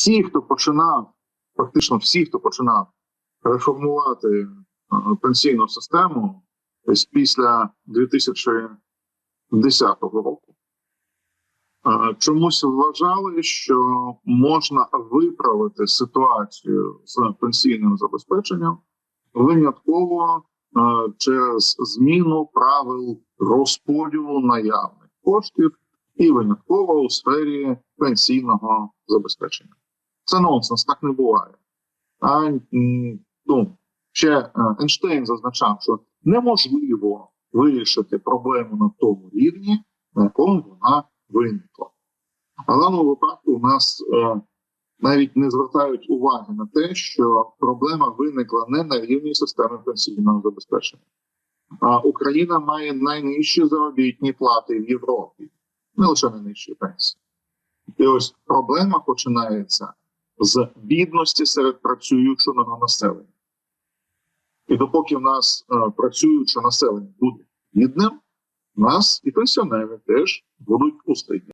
всі, хто починав, фактично всі, хто починав реформувати е, пенсійну систему після 2010 року, е, чомусь вважали, що можна виправити ситуацію з пенсійним забезпеченням винятково е, через зміну правил розподілу наявних коштів і винятково у сфері пенсійного забезпечення. Це нонсенс, так не буває. А, ну, ще е, Ейнштейн зазначав, що неможливо вирішити проблему на тому рівні, на якому вона виникла. А в даному випадку у нас е, навіть не звертають уваги на те, що проблема виникла не на рівні системи пенсійного забезпечення. А Україна має найнижчі заробітні плати в Європі, не лише найнижчі пенсії. І ось проблема починається з бідності серед працюючого населення. І допоки в нас е, працююче населення буде бідним, нас і пенсіонери теж будуть пустити.